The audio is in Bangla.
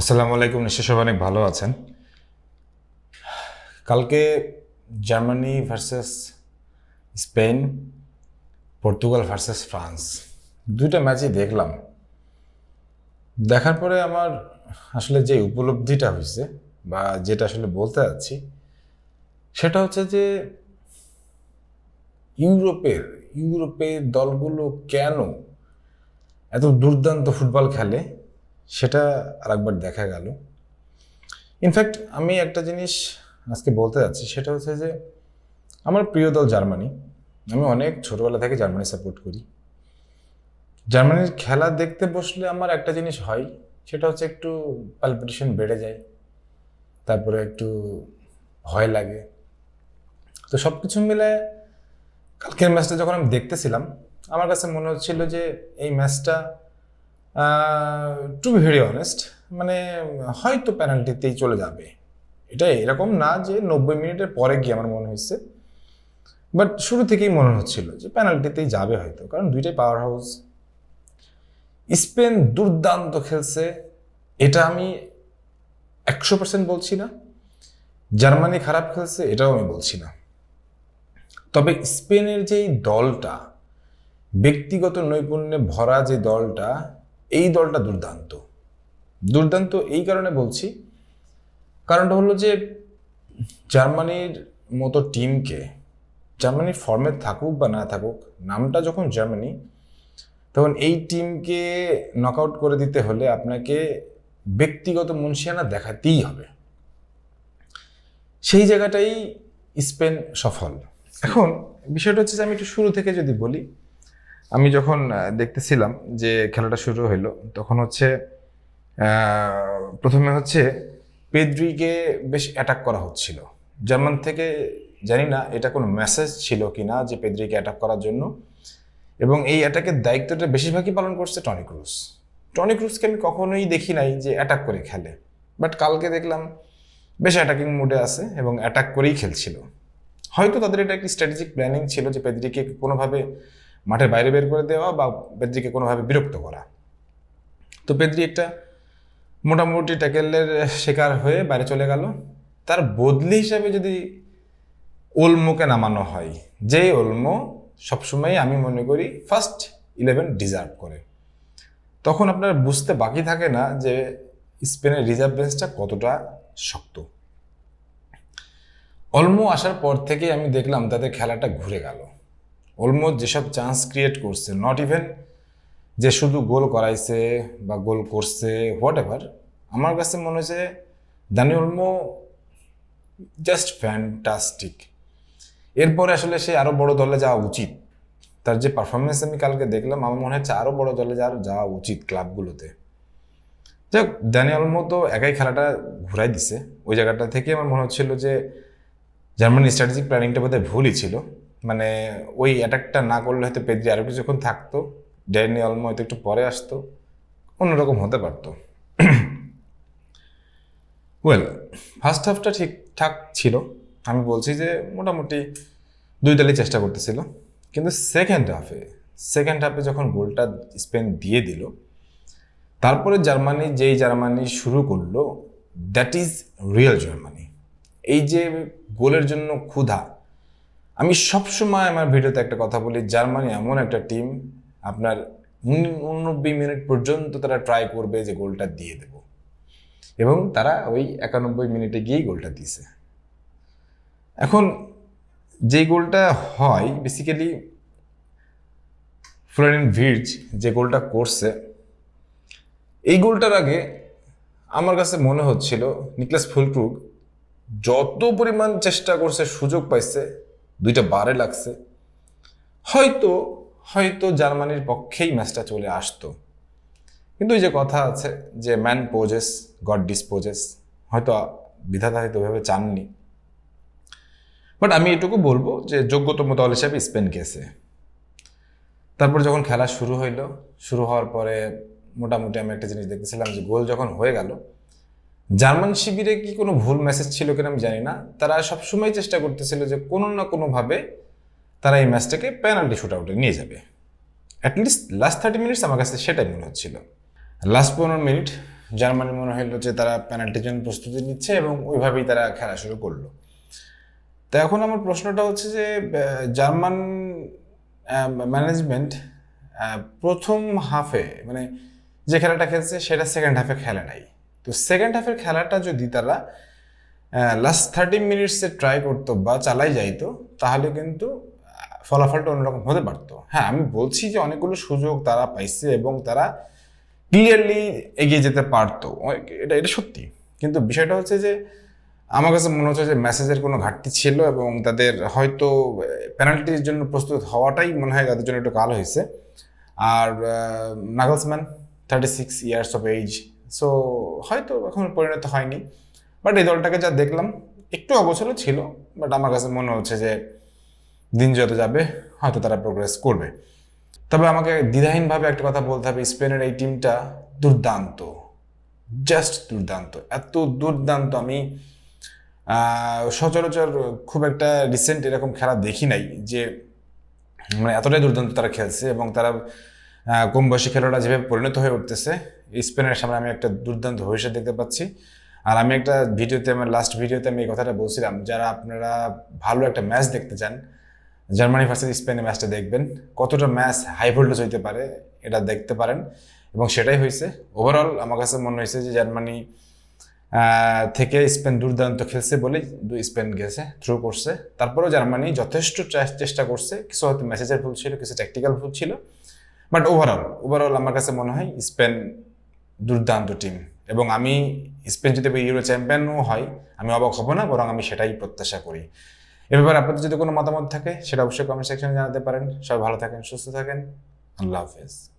আসসালামু আলাইকুম, নিশ্চয় সবাই অনেক ভালো আছেন। কালকে Germany versus Spain, Portugal versus France, দুইটা ম্যাচই দেখলাম। দেখার পরে আমার আসলে যে উপলব্ধিটা হয়েছে বা যেটা আসলে বলতে যাচ্ছি সেটা হচ্ছে যে ইউরোপের ইউরোপের দলগুলো কেন এত দুর্দান্ত ফুটবল খেলে? সেটা আরেকবার দেখা গেল। ইনফ্যাক্ট আমি একটা জিনিস আজকে বলতে যাচ্ছি, সেটা হচ্ছে যে আমার প্রিয় দল জার্মানি। আমি অনেক ছোটোবেলা থেকে জার্মানি সাপোর্ট করি। জার্মানির খেলা দেখতে বসলে আমার একটা জিনিস হয়, সেটা হচ্ছে একটু পালপিটেশন বেড়ে যায়, তারপরে একটু ভয় লাগে। তো সব কিছু মিলে কালকের ম্যাচটা যখন আমি দেখতেছিলাম, আমার কাছে মনে হচ্ছিল যে এই ম্যাচটা টু বি ভেরি অনেস্ট মানে হয়তো পেনাল্টিতেই চলে যাবে। এটা এরকম না যে নব্বই মিনিটের পরে গিয়ে আমার মনে হয়েছে। বাট শুরু থেকেই মনে হচ্ছিল যে পেনাল্টিতেই যাবে হয়তো, কারণ দুইটাই পাওয়ার হাউস স্পেন দুর্দান্ত খেলছে, এটা আমি একশো পার্সেন্ট বলছি না। জার্মানি খারাপ খেলছে, এটাও আমি বলছি না। তবে স্পেনের যেই দলটা, ব্যক্তিগত নৈপুণ্যে ভরা যে দলটা এই দলটা দুর্দান্ত। দুর্দান্ত এই কারণে বলছি, কারণটা হলো যে জার্মানির মতো টিমকে, জার্মানির ফর্মে থাকুক বা না থাকুক, নামটা যখন জার্মানি, তখন এই টিমকে নকআউট করে দিতে হলে আপনাকে ব্যক্তিগত মুন্সিয়ানা দেখাতেই হবে। সেই জায়গাটাই স্পেন সফল। এখন বিষয়টা হচ্ছে যে আমি একটু শুরু থেকে যদি বলি আমি যখন দেখতেছিলাম যে খেলাটা শুরু হলো তখন হচ্ছে প্রথমে হচ্ছে পেদ্রিকে বেশ অ্যাটাক করা হচ্ছিল। জার্মান থেকে জানি না এটা কোনো মেসেজ ছিল কি না যে পেদ্রিকে অ্যাটাক করার জন্য। এবং এই অ্যাটাকের দায়িত্বটা বেশিরভাগই পালন করছে টনি ক্রুজ। টনি ক্রুজকে আমি কখনোই দেখি নাই যে অ্যাটাক করে খেলে। বাট কালকে দেখলাম বেশ অ্যাটাকিং মুডে আছে এবং অ্যাটাক করেই খেলছিল। হয়তো তাদের এটা একটি স্ট্র্যাটেজিক প্ল্যানিং ছিল যে পেদ্রিকে কোনোভাবে মাঠের বাইরে বের করে দেওয়া বা পেদ্রিকে কোনোভাবে বিরক্ত করা। তো পেদ্রি একটা মোটামুটি ট্যাকেলের শিকার হয়ে বাইরে চলে গেল। তার বদলি হিসাবে যদি ওলমোকে নামানো হয় যে ওলমো সবসময় আমি মনে করি ফার্স্ট ইলেভেন ডিজার্ভ করে। তখন আপনার বুঝতে বাকি থাকে না যে স্পেনের রিজার্ভ বেঞ্চটা কতটা শক্ত। অলমো আসার পর থেকে আমি দেখলাম তাদের খেলাটা ঘুরে গেল। অলমো যেসব চান্স ক্রিয়েট করছে নট ইভেন যে শুধু গোল করাইছে বা গোল করছে হোয়াট এভার আমার কাছে মনে হয়েছে দানি অলমো জাস্ট ফ্যান্টাস্টিক এরপরে আসলে সে আরও বড় দলে যাওয়া উচিত। তার যে পারফরমেন্স আমি কালকে দেখলাম, আমার মনে হচ্ছে আরও বড় দলে যাওয়ার যাওয়া উচিত ক্লাবগুলোতে যাক ড্যানিয়াল তো একাই খেলাটা ঘুরাই দিছে। ওই জায়গাটা থেকে আমার মনে হচ্ছিল যে জার্মানির স্ট্র্যাটেজিক প্ল্যানিংটা বোধহয় ভুলই ছিল। মানে ওই অ্যাটাকটা না করলে হয়তো পেদ্রি আরও কিছুক্ষণ থাকতো। ড্যানি অলমো হয়তো একটু পরে আসতো। অন্যরকম হতে পারতো। ওয়েল ফার্স্ট হাফটা ঠিকঠাক ছিল। আমি বলছি যে মোটামুটি দুই দলই চেষ্টা করতেছিল। কিন্তু সেকেন্ড হাফে সেকেন্ড হাফে যখন গোলটা স্পেন দিয়ে দিল, তারপরে জার্মানি, যেই জার্মানি শুরু করল দ্যাট ইজ রিয়েল জার্মানি। এই যে গোলের জন্য ক্ষুধা আমি সবসময় আমার ভিডিওতে একটা কথা বলি, জার্মানি এমন একটা টিম আপনার উননব্বই মিনিট পর্যন্ত তারা ট্রাই করবে যে গোলটা দিয়ে দেব। এবং তারা ওই একানব্বই মিনিটে গিয়েই গোলটা দিয়েছে। এখন যে গোলটা হয় বেসিক্যালি ফ্লোরিন ভির্জ যে গোলটা করছে, এই গোলটার আগে আমার কাছে মনে হচ্ছিল নিকলাস ফুলক্রুগ যত পরিমাণ চেষ্টা করছে, সুযোগ পাইছে দুইটা বারে লাগছে। হয়তো হয়তো জার্মানির পক্ষেই ম্যাচটা চলে আসতো। কিন্তু ওই যে কথা আছে যে ম্যান পোজেস গড ডিসপোজেস হয়তো বিধাতা হয়তো ওইভাবে চাননি। বাট আমি এটুকু বলব যে, যোগ্যতম দল হিসাবে স্পেন গেছে। তারপর যখন খেলা শুরু হইল, শুরু হওয়ার পরে মোটামুটি আমি একটা জিনিস দেখতেছিলাম যে, গোল যখন হয়ে গেল জার্মান শিবিরে কি কোনো ভুল মেসেজ ছিল কিনা আমি জানি না। তারা সবসময় চেষ্টা করতেছিল যে কোনো না কোনোভাবে তারা এই ম্যাচটাকে পেনাল্টি শুট আউটে নিয়ে যাবে। অ্যাটলিস্ট লাস্ট থার্টি মিনিটস আমার কাছে সেটাই মনে হচ্ছিল। লাস্ট পনেরো মিনিট জার্মানি মনে হলো যে তারা পেনাল্টির জন্য প্রস্তুতি নিচ্ছে এবং ওইভাবেই তারা খেলা শুরু করল। তো এখন আমার প্রশ্নটা হচ্ছে যে জার্মান ম্যানেজমেন্ট প্রথম হাফে মানে যে খেলাটা খেলছে সেটা সেকেন্ড হাফে খেলে নাই। তো সেকেন্ড হাফের খেলাটা যদি তারা লাস্ট থার্টি মিনিটসে ট্রাই করতো বা চালাই যাইতো, তাহলে কিন্তু ফলাফলটা অন্যরকম হতে পারতো। হ্যাঁ আমি বলছি যে অনেকগুলো সুযোগ তারা পাইছে এবং তারা ক্লিয়ারলি এগিয়ে যেতে পারতো। এটা এটা সত্যি। কিন্তু বিষয়টা হচ্ছে যে, আমার কাছে মনে হচ্ছে যে মেসেজের কোনো ঘাটতি ছিল এবং তাদের হয়তো পেনাল্টির জন্য প্রস্তুত হওয়াটাই মনে হয় তাদের জন্য একটু কাল হয়েছে। আর Nagelsmann thirty six years of age so হয়তো এখন পরিণত হয়নি। বাট এই দলটাকে যা দেখলাম, একটু অগোছল ছিল বাট আমার কাছে মনে হচ্ছে যে দিন যত যাবে, হয়তো তারা প্রোগ্রেস করবে। তবে আমাকে দ্বিধাহীনভাবে একটা কথা বলতে হবে, স্পেনের এই টিমটা দুর্দান্ত। জাস্ট দুর্দান্ত। এত দুর্দান্ত আমি সচরাচর খুব একটা রিসেন্ট এরকম খেলা দেখি নাই যে মানে এতটাই দুর্দান্ত তারা খেলছে এবং তারা কম বয়সী খেলোয়াড়রা যেভাবে পরিণত হয়ে উঠতেছে, স্পেনের সামনে আমি একটা দুর্দান্ত ভবিষ্যৎ দেখতে পাচ্ছি। আর আমি একটা ভিডিওতে, আমার লাস্ট ভিডিওতে আমি এই কথাটা বলছিলাম, যারা আপনারা ভালো একটা ম্যাচ দেখতে চান, জার্মানি ভার্সেস স্পেনের ম্যাচটা দেখবেন। কতটা ম্যাচ হাই ভোল্টেজ হইতে পারে, এটা দেখতে পারেন। এবং সেটাই হয়েছে ওভারঅল আমার কাছে মনে হয়েছে যে জার্মানি থেকে স্পেন দুর্দান্ত খেলছে বলে স্পেন গেছে থ্রু করছে। তারপরেও জার্মানি যথেষ্ট চেষ্টা করছে। কিছু হয়তো মেসেজের ভুল ছিল, কিছু ট্যাকটিক্যাল ভুল ছিল। বাট ওভারঅল ওভারঅল আমার কাছে মনে হয় স্পেন দুর্দান্ত টিম এবং আমি স্পেন যদি ইউরো চ্যাম্পিয়নও হয়, আমি অবাক হব না, বরং আমি সেটাই প্রত্যাশা করি। এ ব্যাপারে আপনাদের যদি কোনো মতামত থাকে, সেটা অবশ্যই কমেন্ট সেকশনে জানাতে পারেন। সবাই ভালো থাকেন, সুস্থ থাকেন। আল্লাহ হাফেজ।